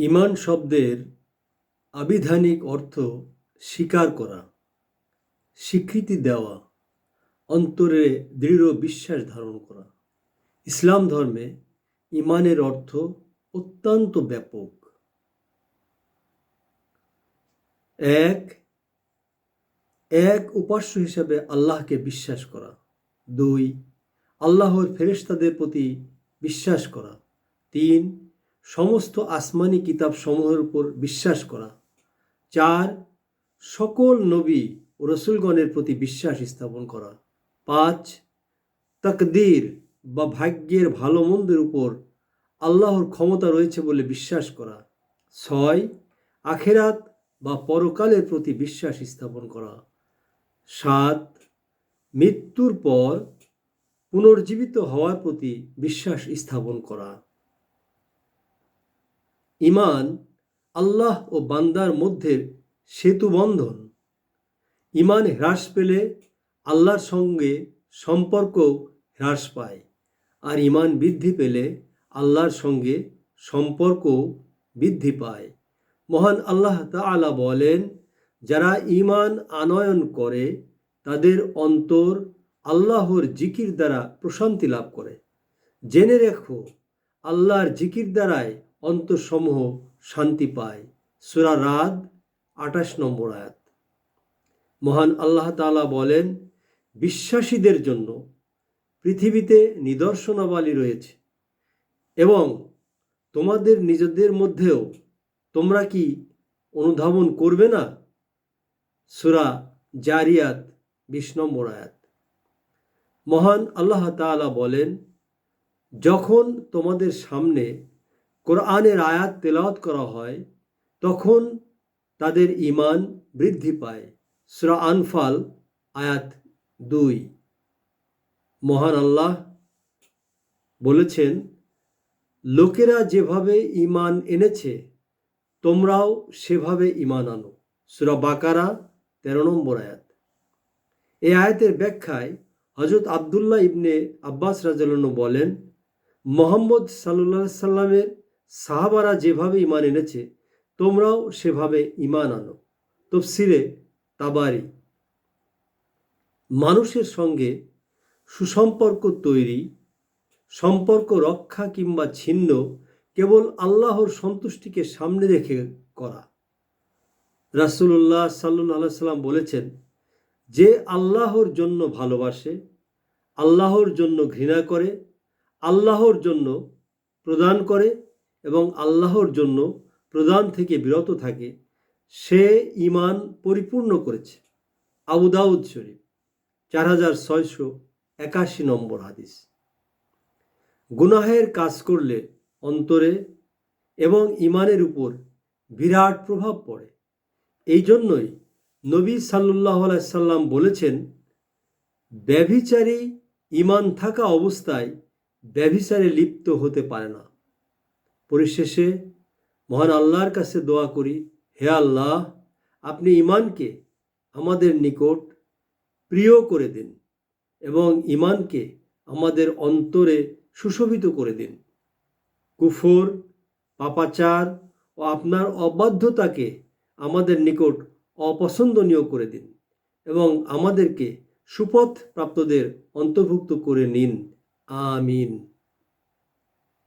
ঈমান শব্দের আবিধানিক অর্থ স্বীকার করা, স্বীকৃতি দেওয়া, অন্তরে দৃঢ় বিশ্বাস ধারণ করা। ইসলাম ধর্মে ইমানের অর্থ অত্যন্ত ব্যাপক। এক এক উপাস্য হিসাবে আল্লাহকে বিশ্বাস করা। দুই, আল্লাহর ফেরেশতাদের প্রতি বিশ্বাস করা। তিন সমস্ত আসমানি কিতাব সমূহের উপর বিশ্বাস করা। চার, সকল নবী ও রসুলগণের প্রতি বিশ্বাস স্থাপন করা। পাঁচ, তকদির বা ভাগ্যের ভালো মন্দের উপর আল্লাহর ক্ষমতা রয়েছে বলে বিশ্বাস করা। ছয়, আখেরাত বা পরকালের প্রতি বিশ্বাস স্থাপন করা। সাত, মৃত্যুর পর পুনর্জীবিত হওয়ার প্রতি বিশ্বাস স্থাপন করা। ইমান আল্লাহ ও বান্দার মধ্যে সেতু বন্ধন। ইমান হ্রাস পেলে আল্লাহর সঙ্গে সম্পর্ক হ্রাস পায়, আর ইমান বৃদ্ধি পেলে আল্লাহর সঙ্গে সম্পর্ক বৃদ্ধি পায়। মহান আল্লাহ তাআলা বলেন, যারা ইমান আনয়ন করে, তাদের অন্তর আল্লাহর জিকির দ্বারা প্রশান্তি লাভ করে। জেনে রেখো, আল্লাহর জিকির দ্বারাই অন্তরসমূহ শান্তি পায়। সুরা রাত আঠাশ নম্বর আয়াত। মহান আল্লাহ তাআলা বলেন, বিশ্বাসীদের জন্য পৃথিবীতে নিদর্শনাবলী রয়েছে এবং তোমাদের নিজেদের মধ্যেও তোমরা কি অনুধাবন করবে না? সুরা জারিয়াত, বিশ নম্বর আয়াত। মহান আল্লাহ তাআলা বলেন, যখন তোমাদের সামনে কোরআনের আয়াত তেলাওয়াত করা হয়, তখন তাদের ইমান বৃদ্ধি পায়। সুরা আনফাল, আয়াত দুই। মহান আল্লাহ বলেছেন, লোকেরা যেভাবে ইমান এনেছে, তোমরাও সেভাবে ইমান আনো। সুরা বাকারা, তেরো নম্বর আয়াত। এই আয়াতের ব্যাখ্যায় হজরত আবদুল্লাহ ইবনে আব্বাস রাজালন বলেন, মোহাম্মদ সাল্লাহ সাল্লামের সাহাবারা যেভাবে ইমান এনেছে, তোমরাও সেভাবে ইমান আনো। তফসিরে তাবারি। মানুষের সঙ্গে সুসম্পর্ক তৈরি, সম্পর্ক রক্ষা কিংবা ছিন্ন কেবল আল্লাহর সন্তুষ্টিকে সামনে রেখে করা। রাসুল্লাহ সাল্লু সাল্লাম বলেছেন, যে আল্লাহর জন্য ভালোবাসে, আল্লাহর জন্য ঘৃণা করে, আল্লাহর জন্য প্রদান করে এবং আল্লাহর জন্য প্রদান থেকে বিরত থাকে, সে ইমান পরিপূর্ণ করেছে। আবু দাউদ শরীফ, চার হাজার ছয়শো একাশি নম্বর হাদিস। গুনাহের কাজ করলে অন্তরে এবং ইমানের উপর বিরাট প্রভাব পড়ে। এই জন্যই নবী সাল্লাহ সাল্লাম বলেছেন, ব্যভিচারী ইমান থাকা অবস্থায় ব্যভিচারে লিপ্ত হতে পারে না। পরিশেষে মহান আল্লাহর কাছে দোয়া করি, হে আল্লাহ, আপনি ইমানকে আমাদের নিকট প্রিয় করে দিন এবং ইমানকে আমাদের অন্তরে সুশোভিত করে দিন। কুফর, পাপাচার ও আপনার অবাধ্যতাকে আমাদের নিকট অপছন্দনীয় করে দিন এবং আমাদেরকে সুপথ প্রাপ্তদের অন্তর্ভুক্ত করে নিন। আমিন।